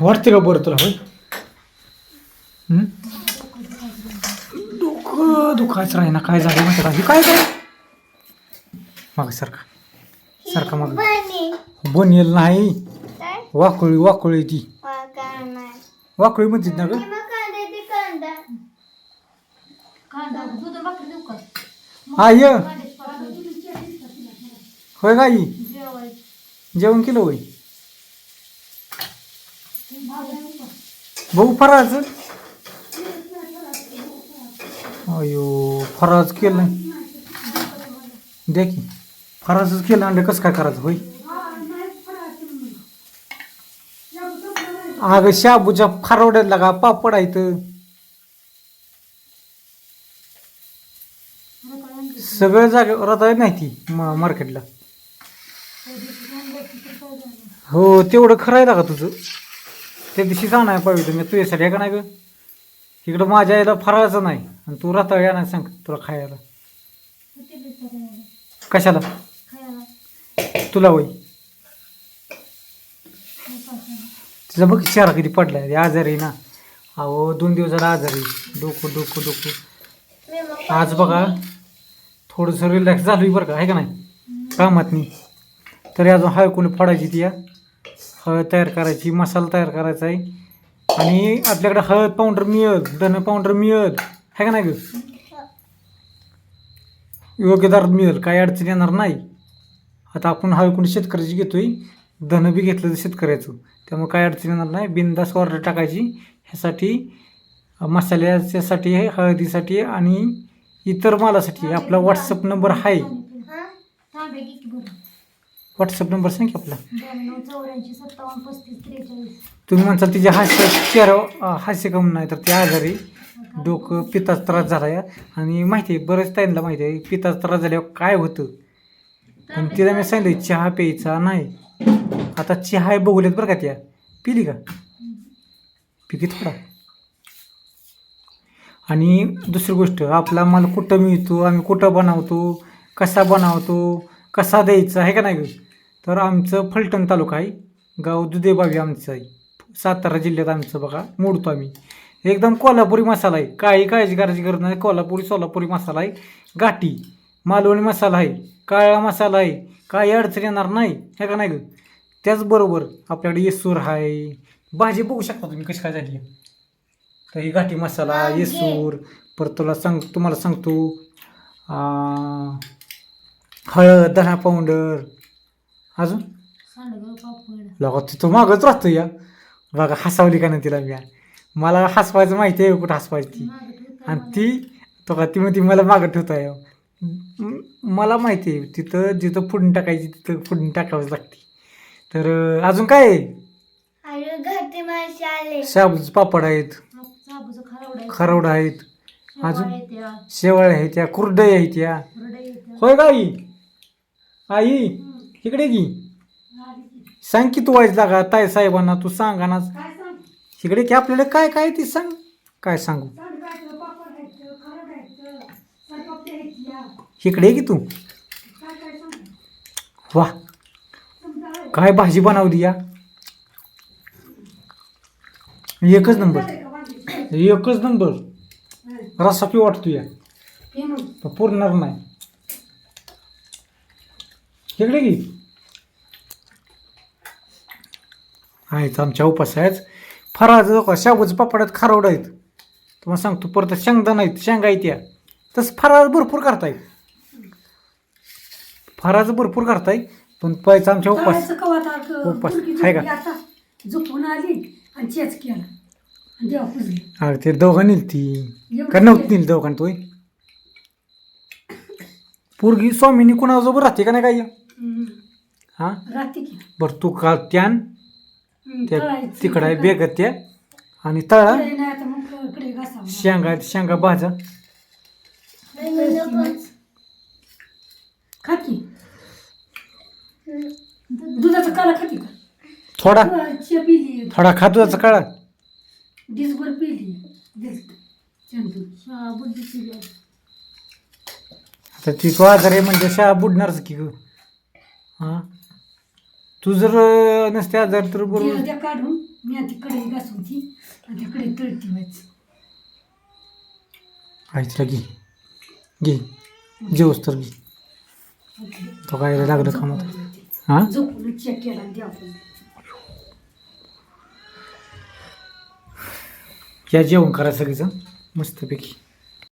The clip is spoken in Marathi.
वाटते का बरं तुला होय? हं? डोकं दुखायचं राही ना काय झालं माहिती का? हे काय झालं? मग सारखा. सारखा मग. बनेल नाही. वाकुळी वाकुळी ती. वाकुळी म्हणतात ना ग? आय का होय गाई? जेवण केलं होय? भाऊ फराज? अयो फराज केलं देखी द्या की. केलं अंड कसं काय करायचं होय? अगं शाबूच्या फारवड्यात लागा पापड आहेत सगळं जागेवर आता नाही ती मा- मार्केटला हो तेवढं खरं आहे का तुझं? त्या दिवशी जाणार पाहिजे मी तुझ्यासाठी आहे का नाही ग? इकडं माझ्या यायला फराळाचं नाही आणि तू रातळ येणार सांग तुला खायला. कशाला? तुला होई तिचा बघ चेहरा किती पडलाय आजारी ना. अहो दोन दिवस झाला आजारी डोकं डोकं डोकं. आज बघा थोडंसं रिलॅक्स झालं बरं का आहे का नाही? कामात नाही. तरी अजून हळद कोणी फडायची ती या हळद तयार करायची मसाला तयार करायचा आहे. आणि आपल्याकडे हळद पावडर मिळत धन पावडर मिळत आहे का नाही ग? योग्य दरात मिळेल काही अडचण येणार नाही. आता आपण हळकुंड शेतकऱ्याची घेतोय धन बी घेतलं तर शेतकऱ्याचं. त्यामुळे काय अडचण येणार नाही बिनदास ऑर्डर टाकायची. ह्यासाठी मसाल्याच्यासाठी आहे हळदीसाठी आणि इतर मालासाठी आपला व्हॉट्सअप नंबर आहे. व्हॉट्सअप नंबर सांग की आपला. ब्याण्णव चौऱ्याऐंशी सत्तावन्न पस्तीस त्रेचाळीस. तुम्ही म्हणसाल तिचे हास्य चेहरा हास्य कमी नाही तर ते आजारी. डोकं पिताचा त्रास झाला या आणि माहिती आहे बरेच टाईमला माहिती आहे पिताचा त्रास झाल्यावर काय होतं? पण तिला मी सांगितलं चहा प्यायचा नाही. आता चहा आहे बघूलेत बरं का त्या. पिली का? पिकी थोडा. आणि दुसरी गोष्ट आपला माल कुठं मिळतो आम्ही कुठं बनवतो कसा बनवतो कसा द्यायचा आहे का नाही? तर आमचं फलटण तालुका आहे. गाव दुधेबावी आमचं आहे. सातारा जिल्ह्यात आमचं बघा मोडतो आम्ही. एकदम कोल्हापुरी मसाला आहे. काही काळजी करायची गरज नाही. कोल्हापुरी सोलापुरी मसाला आहे. गाठी मालवणी मसाला आहे. काळा मसाला आहे. काही अडचण येणार नाही. हे का नाही ग? त्याचबरोबर आपल्याकडे येसूर आहे. भाजी बघू शकता तुम्ही कशी काय झाली. तर ही गाठी मसाला येसूर परत तुला सांग तुम्हाला सांगतो. हळद धना पावडर अजून? सांडगं पापड. लगा तिथं मागच राहतो या. बघा हसावली का नाही तिला मी. मला हसवायचं माहिती आहे कुठं हसवायची. ती आणि ती तो का ती म्हणते मला मागं ठेवता आहे म- मला माहिती आहे तिथं जिथं फुडणी टाकायची तिथं फुडणी टाकावंच लागते. तर अजून काय आहे? शाबूचे पापड आहेत. साबूचं खारवडा. खरवडा आहेत. अजून? शेवाळ्या आहेत त्या कुरडई आहेत त्या. होय का आई? आई. इकडे की की. सांग की तू वाईज लागा ताई साहेबांना तू सांगा ना? इकडे की आपल्याला काय काय ती सांग काय सांगू. इकडे की तू? वा. काय भाजी बनवली या एकच नंबर का? एकच नंबर. रस्सा पी वाटतो या पुरणार नाही इकडे की आहेत आमच्या उपास आहेत. फराळाचं का शाबूचं पापडात खारवड आहेत. तुम्हाला सांगतो परत शेंगदाणा आहेत शेंगा आहेत या. तसं फराळ भरपूर करताय. फराळाचं भरपूर करताय. पण पैसा आमच्या उपास. उपास. आहे का? झोपून आली आणि चेच केला. आणि देवा पुजली. अरे ते दोघं नेल ती का नव्हती नेली दोघांनी तोय पोरगी स्वामीनी कुणाजोबर राहते का नाही काय. हा? राहते की? बरं तू का त्यान हम्म, त्या तळायचं. तिकडं आहे बेगत त्या आणि तळा. तळे नाही आता मग इकडे घासावं. शेंगा शेंगा भाजा. खा की दुधाचा काला खाती का? थोडा. च्या पिली. थोडा खा दुधाचा काळा. पिली. चंदू. बुद्धी पिली आता ती तो आजार आहे म्हणजे शाळा बुडणारच की ग? हा? तू जर नसते आजार तर बरोबर त्या काढून मी आता कडे घासून ती आणि त्या कडे तळती व्हायचं घे. घे. जेवस तर घे. तो काय लागलं कामात? हां? झोपून चेक केला आणि ते आपण. या जेवण करा सगळीजण. मस्तपैकी.